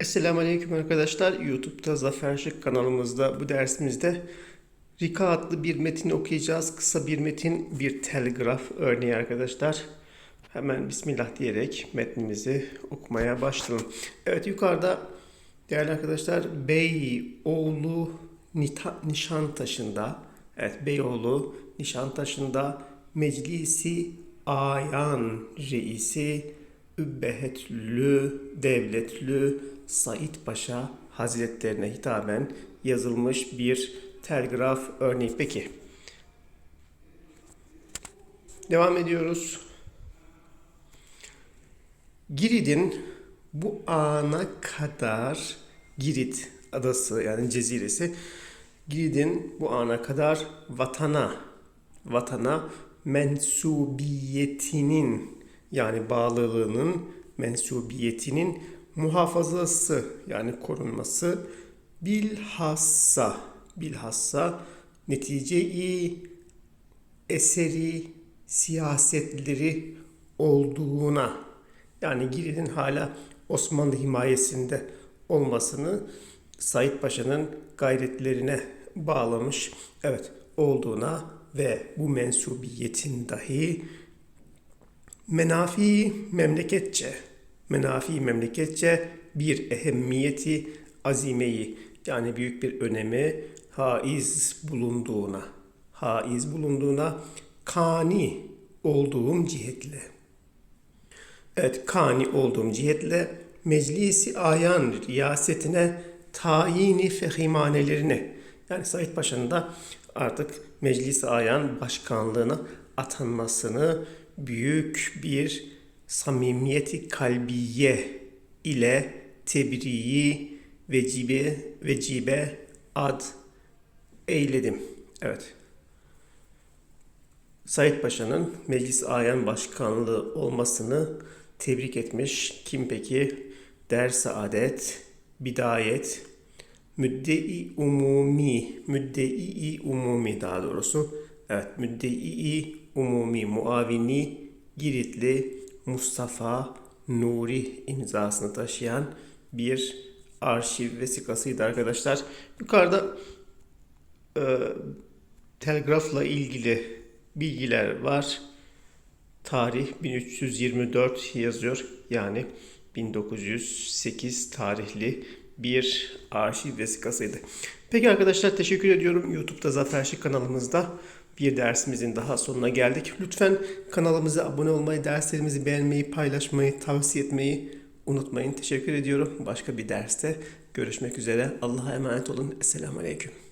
Esselamu Aleyküm arkadaşlar. YouTube'da Zafer Şık kanalımızda bu dersimizde Rika adlı bir metin okuyacağız. Kısa bir metin, bir telgraf örneği arkadaşlar. Hemen Bismillah diyerek metnimizi okumaya başlayalım. Evet yukarıda değerli arkadaşlar Beyoğlu Nita- Nişantaşı'nda evet Beyoğlu Nişantaşı'nda Meclisi Ayan Reisi Übbehetlü Devletlü Said Paşa Hazretlerine hitaben yazılmış bir telgraf örneği. Peki. Devam ediyoruz. Girit'in bu ana kadar Girit adası yani ceziresi Girit'in bu ana kadar vatana vatana mensubiyetinin yani bağlılığının mensubiyetinin muhafazası yani korunması bilhassa bilhassa neticeyi eseri siyasetleri olduğuna yani Girit'in hala Osmanlı himayesinde olmasını Said Paşa'nın gayretlerine bağlamış evet olduğuna ve bu mensubiyetin dahi menafi memleketçe. Menafi memleketçe bir ehemmiyeti azimeyi yani büyük bir önemi haiz bulunduğuna. Haiz bulunduğuna kani olduğum cihetle. Evet kani olduğum cihetle meclisi ayan riyasetine tayini fehimanelerine yani Said Paşa'nın da artık meclis ayan başkanlığına atanmasını büyük bir samimiyeti kalbiye ile tebriği vecibe vecibe ad eyledim. Evet. Said Paşa'nın Meclis Ayan Başkanlığı olmasını tebrik etmiş. Kim peki? Der Saadet, Bidayet, Müddei Umumi, Müddei Umumi daha doğrusu. Evet, Müddei Umumi Muavini Giritli Mustafa Nuri imzasını taşıyan bir arşiv vesikasıydı arkadaşlar. Yukarıda e, telgrafla ilgili bilgiler var. Tarih 1324 yazıyor. Yani 1908 tarihli bir arşiv vesikasıydı. Peki arkadaşlar teşekkür ediyorum. YouTube'da Zafer Şık kanalımızda bir dersimizin daha sonuna geldik. Lütfen kanalımıza abone olmayı, derslerimizi beğenmeyi, paylaşmayı, tavsiye etmeyi unutmayın. Teşekkür ediyorum. Başka bir derste görüşmek üzere. Allah'a emanet olun. Esselamu Aleyküm.